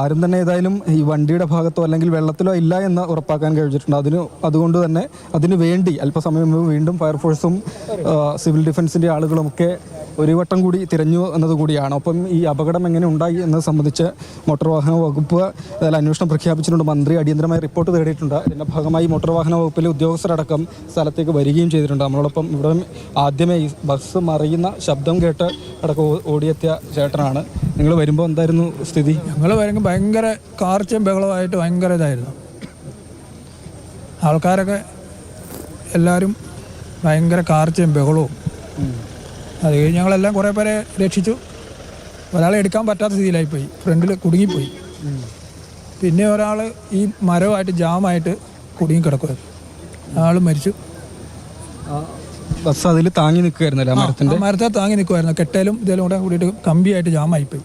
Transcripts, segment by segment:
ആരും തന്നെ ഏതായാലും ഈ വണ്ടിയുടെ ഭാഗത്തോ അല്ലെങ്കിൽ വെള്ളത്തിലോ ഇല്ല എന്ന് ഉറപ്പാക്കാൻ കഴിഞ്ഞിട്ടുണ്ട്. അതിന് അതുകൊണ്ട് തന്നെ അതിനു വേണ്ടി അല്പസമയം വീണ്ടും ഫയർഫോഴ്സും സിവിൽ ഡിഫൻസിന്റെ ആളുകളും ഒക്കെ ഒരു വട്ടം കൂടി തിരഞ്ഞു എന്നതുകൂടിയാണ് ഒപ്പം ഈ അപകടം എങ്ങനെ ഉണ്ടായി എന്നത് സംബന്ധിച്ച് മോട്ടോർ വാഹന വകുപ്പ് അതായത് അന്വേഷണം പ്രഖ്യാപിച്ചിട്ടുണ്ട്. മന്ത്രി അടിയന്തരമായി റിപ്പോർട്ട് തേടിയിട്ടുണ്ട്. ഇതിന്റെ ഭാഗമായി മോട്ടോർ വാഹന വകുപ്പിലെ ഉദ്യോഗസ്ഥരടക്കം സ്ഥലത്തേക്ക് വരികയും ചെയ്തിട്ടുണ്ട്. നമ്മളോടൊപ്പം ഇവിടെ ആദ്യമേ ഈ ബസ് മറിയുന്ന ശബ്ദം കേട്ട് അടക്കം ഓടിയെത്തിയ ചേട്ടനാണ്. നിങ്ങൾ വരുമ്പോൾ എന്തായിരുന്നു സ്ഥിതി? ഞങ്ങൾ വരുമ്പോൾ ഭയങ്കര കാർച്ചയും ബഹളമായിട്ട് ഭയങ്കര ഇതായിരുന്നു. ആൾക്കാരൊക്കെ എല്ലാവരും ഭയങ്കര കാർച്ചയും ബഹളവും. അത് കഴിഞ്ഞ് ഞങ്ങളെല്ലാം കുറേ പേരെ രക്ഷിച്ചു. ഒരാളെ എടുക്കാൻ പറ്റാത്ത സ്ഥിതിയിലായിപ്പോയി. ഫ്രണ്ടിൽ കുടുങ്ങിപ്പോയി. പിന്നെ ഒരാൾ ഈ മരവുമായിട്ട് ജാമായിട്ട് കുടുങ്ങി കിടക്കുമായിരുന്നു ആൾ മരിച്ചു. ബസ് അതിൽ താങ്ങി നിൽക്കുമായിരുന്നല്ലോ മരത്തിന്റെ? മരത്തെ താങ്ങി നിൽക്കുമായിരുന്നു കെട്ടലും ഇതെല്ലാം കൂടെ കൂടിയിട്ട് കമ്പിയായിട്ട് ജാമായിപ്പോയി.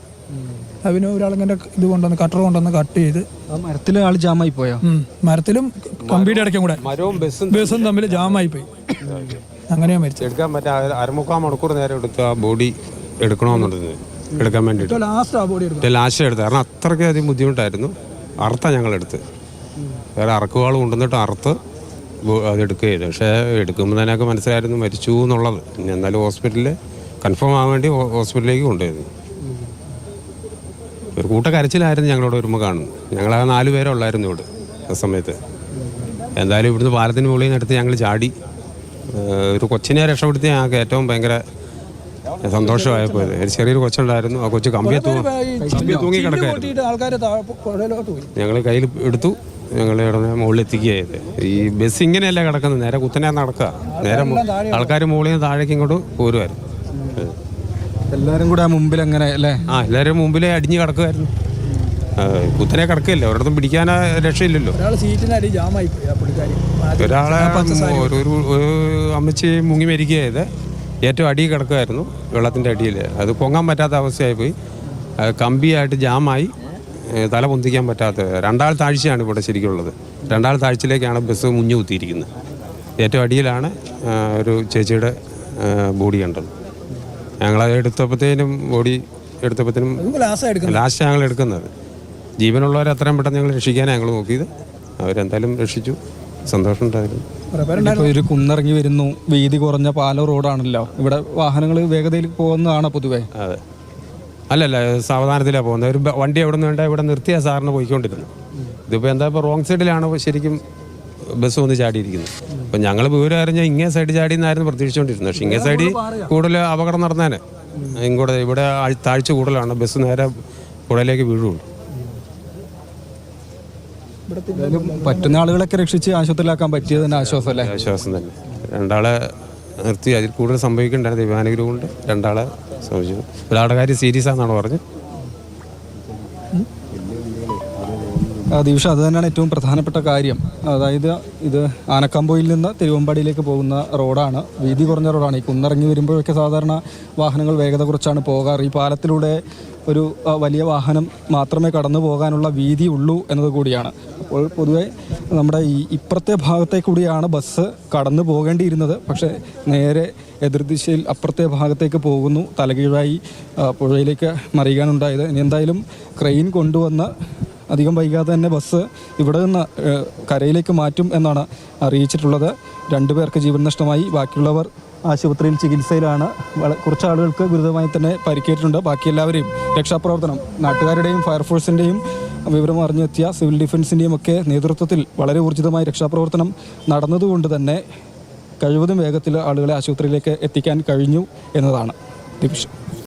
അതിന് ഒരാളിങ്ങനെ ഇത് കൊണ്ടുവന്ന് കട്ടർ കൊണ്ടുവന്ന് കട്ട് ചെയ്ത്. ആ മരത്തിൽ ആൾ ജാമായി പോയോ. മരത്തിലും കമ്പിയുടെ ഇടയ്ക്കും കൂടെ. മരവും ബസ്സും ബസ്സും തമ്മിൽ ജാമായി പോയി. അങ്ങനെയാ മരിച്ചത്. എടുക്കാൻ പറ്റാ അരമുക്കാൽ മണിക്കൂർ നേരം എടുത്ത് ആ ബോഡി എടുക്കണമെന്നുള്ളത് എടുക്കാൻ വേണ്ടിയിട്ട്. ലാസ്റ്റ് ആ ബോഡി എടുക്കും ലാസ്റ്റ് എടുത്ത് കാരണം അത്രയ്ക്ക് അധികം ബുദ്ധിമുട്ടായിരുന്നു. അറുത്ത ഞങ്ങളെടുത്ത് വേറെ അറക്കുവാൾ കൊണ്ടുവന്നിട്ട് അറുത്ത് ബോ- അത് എടുക്കുക ചെയ്തു പക്ഷേ എടുക്കുമ്പോൾ തന്നെയൊക്കെ മനസ്സിലായിരുന്നു മരിച്ചു എന്നുള്ളത്. എന്നാലും ഹോസ്പിറ്റലിൽ കൺഫേം ആവാൻ വേണ്ടി ഹോസ്പിറ്റലിലേക്ക് കൊണ്ടുപോയത്. ഒരു കൂട്ട കരച്ചിലായിരുന്നു ഞങ്ങളോട് ഒരുമ കാണുന്നത്. ഞങ്ങളാ നാല് പേരെ ഉള്ളായിരുന്നു ഇവിടെ ആ സമയത്ത്. എന്തായാലും ഇവിടുന്ന് പാലത്തിന് മുകളിൽ നിന്നെടുത്ത് ഞങ്ങൾ ചാടി. ഒരു കൊച്ചിനെ രക്ഷപ്പെടുത്തി ഞങ്ങൾക്ക് ഏറ്റവും ഭയങ്കര സന്തോഷമായപ്പോൾ ഒരു ചെറിയൊരു കൊച്ചുണ്ടായിരുന്നു. ആ കൊച്ചു കമ്പിയെ തൂങ്ങി കിടക്കായിരുന്നു. ആൾക്കാർ ഞങ്ങൾ കയ്യിൽ എടുത്തു. ഞങ്ങൾ ഇവിടെ മുകളിൽ എത്തിക്കുകയായത്. ഈ ബസ് ഇങ്ങനെയല്ല കിടക്കുന്നത്? നേരെ കുത്തനെ നടക്കുക. നേരെ ആൾക്കാർ മുകളിൽ നിന്ന് താഴേക്ക് ഇങ്ങോട്ട് പോരുമായിരുന്നു ഏഹ്. എല്ലാവരും കൂടെ ആ മുമ്പിൽ അങ്ങനെ അല്ലേ? ആ എല്ലാരും മുമ്പിലേ അടിഞ്ഞു കിടക്കുമായിരുന്നു കുത്തനെ കിടക്കില്ല ഒരിടത്തും പിടിക്കാൻ രക്ഷയില്ലല്ലോ. ഒരാളെ ഒരു അമ്മച്ചി മുങ്ങി മരിക്കുകയത് ഏറ്റവും അടിയിൽ കിടക്കുമായിരുന്നു വെള്ളത്തിന്റെ അടിയിൽ. അത് പൊങ്ങാൻ പറ്റാത്ത അവസ്ഥയായി പോയി. കമ്പിയായിട്ട് ജാമായി. തല പൊന്തിക്കാൻ പറ്റാത്ത രണ്ടാൾ താഴ്ചയാണ് ഇവിടെ ശരിക്കുള്ളത്. രണ്ടാൾ താഴ്ചയിലേക്കാണ് ബസ് മുഞ്ഞു കുത്തിയിരിക്കുന്നത്. ഏറ്റവും അടിയിലാണ് ഒരു ചേച്ചിയുടെ ബോഡി കണ്ടത്. ഞങ്ങളത് എടുത്തപ്പോഴത്തേനും ഓടി എടുത്തപ്പോഴത്തേനും ലാസ്റ്റ് എടുക്കുന്നത്? ലാസ്റ്റ് ഞങ്ങൾ എടുക്കുന്നത്. ജീവനുള്ളവരെ അത്രയും പെട്ടെന്ന് ഞങ്ങൾ രക്ഷിക്കാനാണ് ഞങ്ങൾ നോക്കിയത്. അവരെന്തായാലും രക്ഷിച്ചു. സന്തോഷമുണ്ടായിരുന്നു. ഒരു കുന്നിറങ്ങി വരുന്നു. വീതി കുറഞ്ഞ പാല റോഡാണല്ലോ. ഇവിടെ വാഹനങ്ങൾ വേഗതയിൽ പോകുന്നതാണ് പൊതുവേ? അതെ. അല്ലല്ല സാവധാനത്തിലാണ് പോകുന്നത്. ഒരു വണ്ടി എവിടെ നിന്ന് വേണ്ട ഇവിടെ നിർത്തിയാണ് സാറിന് പോയിക്കൊണ്ടിരുന്നു ഇതിപ്പോൾ എന്താ ഇപ്പോൾ റോങ് സൈഡിലാണോ ശരിക്കും ബസ് വന്ന് ചാടിയിരിക്കുന്നത് അപ്പം ഞങ്ങൾ വിവരം അറിഞ്ഞാൽ ഇങ്ങേ സൈഡ് ചാടി എന്നായിരുന്നു പ്രതീക്ഷിച്ചുകൊണ്ടിരുന്നത്. പക്ഷേ ഇങ്ങേ സൈഡിൽ കൂടുതൽ അപകടം നടന്നേനെ. ഇങ്ങോട്ട് ഇവിടെ താഴ്ച കൂടുതലാണ്. ബസ് നേരെ പുഴയിലേക്ക് വീഴുള്ളൂ പറ്റുന്ന ആളുകളൊക്കെ രക്ഷിച്ച് ആശുപത്രിയിലാക്കാൻ പറ്റിയത് തന്നെ ആശ്വാസം അല്ലേ? ആശ്വാസം തന്നെ. രണ്ടാളെ നിർത്തി. അതിൽ കൂടുതൽ സംഭവിക്കണ്ടായിരുന്നു ദൈവാനുഗ്രഹം കൊണ്ട് രണ്ടാളെ സംഭവിച്ചു ഒരാളുടെ കാര്യം സീരിയസ് ആണെന്നാണ് പറഞ്ഞത്. ആ, ദിവിഷ അത് തന്നെയാണ് ഏറ്റവും പ്രധാനപ്പെട്ട കാര്യം. അതായത് ഇത് ആനക്കമ്പോയിൽ നിന്ന് തിരുവമ്പാടിയിലേക്ക് പോകുന്ന റോഡാണ്. വീതി കുറഞ്ഞ റോഡാണ്. ഈ കുന്നിറങ്ങി വരുമ്പോഴൊക്കെ സാധാരണ വാഹനങ്ങൾ വേഗത കുറച്ചാണ് പോകാറ്. ഈ പാലത്തിലൂടെ ഒരു വലിയ വാഹനം മാത്രമേ കടന്നു പോകാനുള്ള വീതി ഉള്ളൂ എന്നത് കൂടിയാണ്. അപ്പോൾ പൊതുവെ നമ്മുടെ ഈ ഇപ്പുറത്തെ ഭാഗത്തെ കൂടിയാണ് ബസ് കടന്നു പോകേണ്ടിയിരുന്നത്. പക്ഷേ നേരെ എതിർദിശയിൽ അപ്പുറത്തെ ഭാഗത്തേക്ക് പോകുന്നു. തലകീഴായി പുഴയിലേക്ക് മറിയാനുണ്ടായത് ഇനി എന്തായാലും ക്രെയിൻ കൊണ്ടുവന്ന് അധികം വൈകാതെ തന്നെ ബസ് ഇവിടെ നിന്ന് കരയിലേക്ക് മാറ്റും എന്നാണ് അറിയിച്ചിട്ടുള്ളത്. രണ്ടുപേർക്ക് ജീവൻ നഷ്ടമായി. ബാക്കിയുള്ളവർ ആശുപത്രിയിൽ ചികിത്സയിലാണ്. കുറച്ച് ആളുകൾക്ക് ഗുരുതരമായി തന്നെ പരിക്കേറ്റിട്ടുണ്ട്. ബാക്കി എല്ലാവരെയും രക്ഷാപ്രവർത്തനം നാട്ടുകാരുടെയും ഫയർഫോഴ്സിന്റെയും വിവരം അറിഞ്ഞെത്തിയ സിവിൽ ഡിഫൻസിന്റെയും ഒക്കെ നേതൃത്വത്തിൽ വളരെ ഊർജിതമായ രക്ഷാപ്രവർത്തനം നടന്നതുകൊണ്ട് തന്നെ കഴിവതും വേഗത്തിൽ ആളുകളെ ആശുപത്രിയിലേക്ക് എത്തിക്കാൻ കഴിഞ്ഞു എന്നതാണ്. ദിവിഷ്